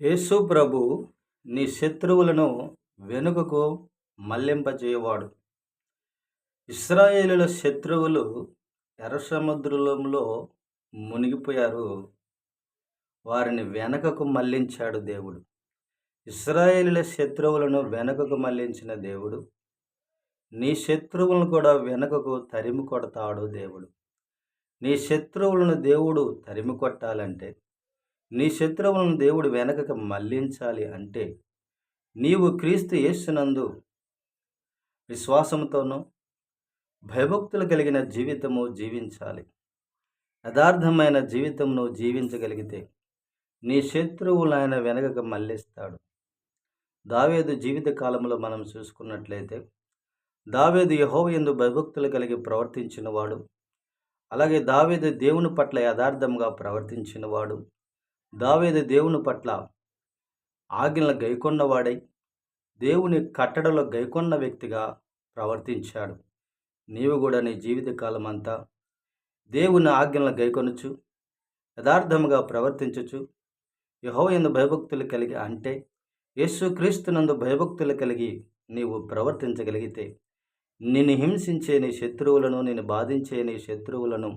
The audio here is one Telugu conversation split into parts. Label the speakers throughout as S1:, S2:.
S1: యేసు ప్రభు నీ శత్రువులను వెనుకకు మళ్ళింపజేయవాడు. ఇస్రాయేలుల శత్రువులు ఎర్ర సముద్రంలో మునిగిపోయారు. వారిని వెనకకు మళ్ళించాడు దేవుడు. ఇస్రాయేలుల శత్రువులను వెనకకు మళ్ళించిన దేవుడు. నీ శత్రువులను కూడా వెనకకు తరిమి కొడతాడు దేవుడు. నీ శత్రువులను దేవుడు తరిమి కొట్టాలంటే నీ శత్రువులను దేవుడు వెనకకు మళ్ళించాలి అంటే నీవు క్రీస్తు యేసునందు విశ్వాసంతోనూ భయభక్తులు కలిగిన జీవితము జీవించాలి. యథార్థమైన జీవితమును జీవించగలిగితే నీ శత్రువులు ఆయన వెనకకు మళ్ళిస్తాడు. దావేదు జీవిత కాలంలో మనం చూసుకున్నట్లయితే దావేదు యహో ఎందు భయభక్తులు కలిగి ప్రవర్తించినవాడు అలాగే దావేదు దేవుని పట్ల యథార్థంగా ప్రవర్తించినవాడు దావేది దేవుని పట్ల ఆజ్ఞల గైకొన్నవాడై దేవుని కట్టడలో గైకొన్న వ్యక్తిగా ప్రవర్తించాడు. నీవు కూడా నీ జీవితకాలం అంతా దేవుని ఆజ్ఞలను గైకొనచ్చు యథార్థముగా ప్రవర్తించచ్చు ఎందు భయభక్తులు కలిగి అంటే యేసుక్రీస్తునందు భయభక్తులు కలిగి నీవు ప్రవర్తించగలిగితే నిన్ను హింసించే నీ శత్రువులను నేను బాధించే నీ శత్రువులను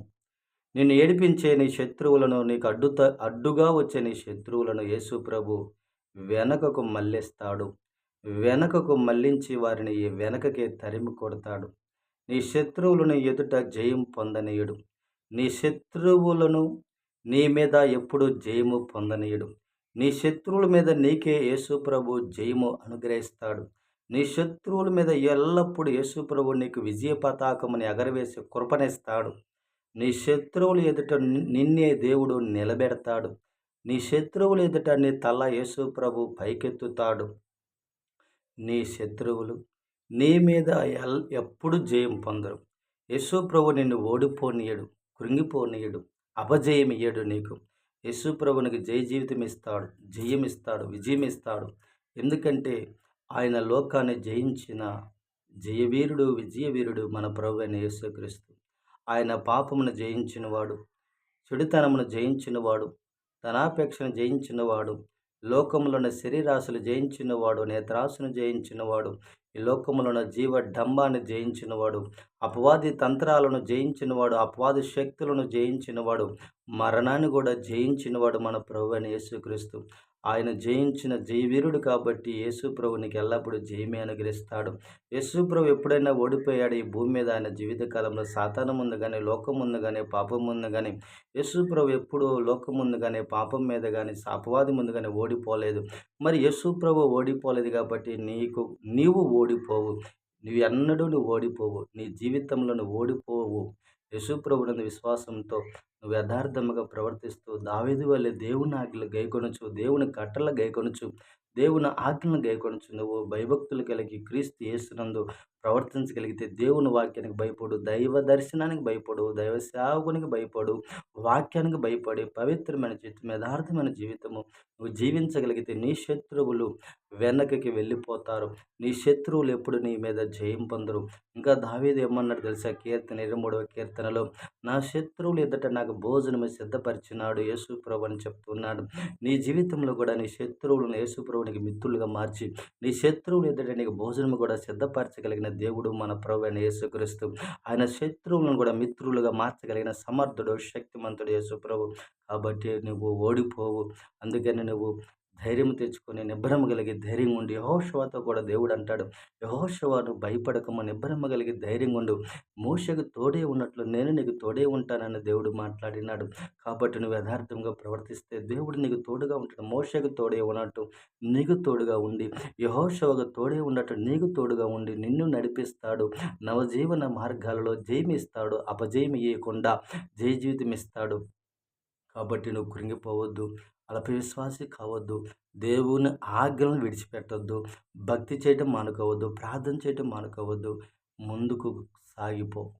S1: నిన్ను ఏడిపించే నీ శత్రువులను నీకు అడ్డుత అడ్డుగా వచ్చే నీ శత్రువులను యేసు ప్రభు వెనకకు మళ్ళిస్తాడు. వెనకకు మళ్ళించి వారిని వెనకకే తరిమి కొడతాడు. నీ శత్రువులను ఎదుట జయం పొందనీయుడు. నీ శత్రువులను నీ మీద ఎప్పుడు జయము పొందనీయుడు. నీ శత్రువుల మీద నీకే యేసు ప్రభు జయము అనుగ్రహిస్తాడు. నీ శత్రువుల మీద ఎల్లప్పుడూ యేసు ప్రభు నీకు విజయ పతాకముని ఎగరవేసి కృపణిస్తాడు నీ శత్రువుల ఎదుట నిన్నే దేవుడు నిలబెడతాడు. నీ శత్రువులు ఎదుట నీ తల యేసు ప్రభు పైకెత్తుతాడు. నీ శత్రువులు నీ మీద ఎల్ ఎప్పుడు జయం పొందరు. యేసు ప్రభు నిన్ను ఓడిపోనీయడు కృంగిపోనీయడు అపజయం ఇయ్యడు నీకు. యేసు ప్రభునికి జయ జీవితం ఇస్తాడు జయం ఇస్తాడు విజయం ఇస్తాడు. ఎందుకంటే ఆయన లోకాన్ని జయించిన జయవీరుడు విజయవీరుడు మన ప్రభు అయిన యేసుక్రీస్తు ఆయన పాపమును జయించినవాడు చెడుతనమును జయించినవాడు ధనాపేక్షను జయించినవాడు లోకములను శరీరాశులు జయించినవాడు నేత్రాసును జయించినవాడు ఈ లోకములను జీవ డంబాన్ని జయించినవాడు అపవాది తంత్రాలను జయించినవాడు అపవాది శక్తులను జయించినవాడు మరణాన్ని కూడా జయించినవాడు మన ప్రభు అని యేసుక్రీస్తు. ఆయన జయించిన జయవీరుడు కాబట్టి యేసుప్రభునికి ఎల్లప్పుడూ జయమే అనుగ్రహిస్తాడు. యేసుప్రభు ఎప్పుడైనా ఓడిపోయాడు. ఈ భూమి మీద ఆయన జీవితకాలంలో సాతానం ఉంది కానీ లోకం ఉంది కానీ పాపం ఉంది కానీ యేసుప్రభు ఎప్పుడూ లోకం ఉంది కానీ పాపం మీద కానీ అపవాది ముందు కానీ ఓడిపోలేదు. మరి యేసుప్రభు ఓడిపోలేదు కాబట్టి నీకు నీవు ఓడిపోవు. నువ్వు ఎన్నడూ నువ్వు ఓడిపోవు. నీ జీవితంలో నువ్వు ఓడిపోవు. యశుప్రభునందు విశ్వాసంతో నువ్వు యథార్థముగా ప్రవర్తిస్తూ దావేది వల్లే దేవుని ఆజ్ఞలు గైకొనచ్చు దేవుని కట్టల గైకొనచ్చు దేవుని ఆజ్ఞలు గైకొనచ్చు నువ్వు భయభక్తులు కలిగి క్రీస్తు యేసునందు ప్రవర్తించగలిగితే దేవుని వాక్యానికి భయపడు దైవ దర్శనానికి భయపడు దైవ సేవకునికి భయపడు వాక్యానికి భయపడి పవిత్రమైన జీవితం యథార్థమైన జీవితము. నువ్వు జీవించగలిగితే నీ శత్రువులు వెనకకి వెళ్ళిపోతారు. నీ శత్రువులు ఎప్పుడు నీ మీద జయం పొందరు. ఇంకా దావేది ఏమన్నాడు తెలుసా? కీర్తన ఇరవై మూడవ కీర్తనలో నా శత్రువులు ఎదుట నాకు భోజనము సిద్ధపరిచినాడు యేసుప్రభు అని చెప్తున్నాడు. నీ జీవితంలో కూడా నీ శత్రువులను యేసుప్రభునికి మిత్రులుగా మార్చి నీ శత్రువులు ఎదుట నీకు భోజనము కూడా సిద్ధపరచగలిగిన దేవుడు మన ప్రభు అయిన యేసుక్రీస్తు. ఆయన శత్రువులను కూడా మిత్రులుగా మార్చగలిగిన సమర్థుడు శక్తిమంతుడు యేసు ప్రభు కాబట్టి నువ్వు ఓడిపోవు. అందుకని నువ్వు ధైర్యం తెచ్చుకొని నిబ్బరం కలిగి ధైర్యం ఉండి. యహోశవాతో కూడా దేవుడు అంటాడు యహోశవాను భయపడకము నిబ్బరం కలిగి ధైర్యం ఉండు. మోషకు తోడే ఉన్నట్లు నేను నీకు తోడే ఉంటానని దేవుడు మాట్లాడినాడు. కాబట్టి నువ్వు యథార్థంగా ప్రవర్తిస్తే దేవుడు నీకు తోడుగా ఉంటాడు. మోషకు తోడే ఉన్నట్టు నీకు తోడుగా ఉండి యహోశవకు తోడే ఉన్నట్టు నీకు తోడుగా ఉండి నిన్ను నడిపిస్తాడు. నవజీవన మార్గాలలో జయమిస్తాడు అపజయం ఇవ్వకుండా జయ జీవితం ఇస్తాడు కాబట్టి నువ్వు కృంగిపోవద్దు. అలపి విశ్వాసి కావద్దు. దేవుని ఆజ్ఞలను విడిచిపెట్టద్దు. భక్తి చేయటం మానుకోవద్దు. ప్రార్థన చేయటం మానుకోవద్దు. ముందుకు సాగిపో.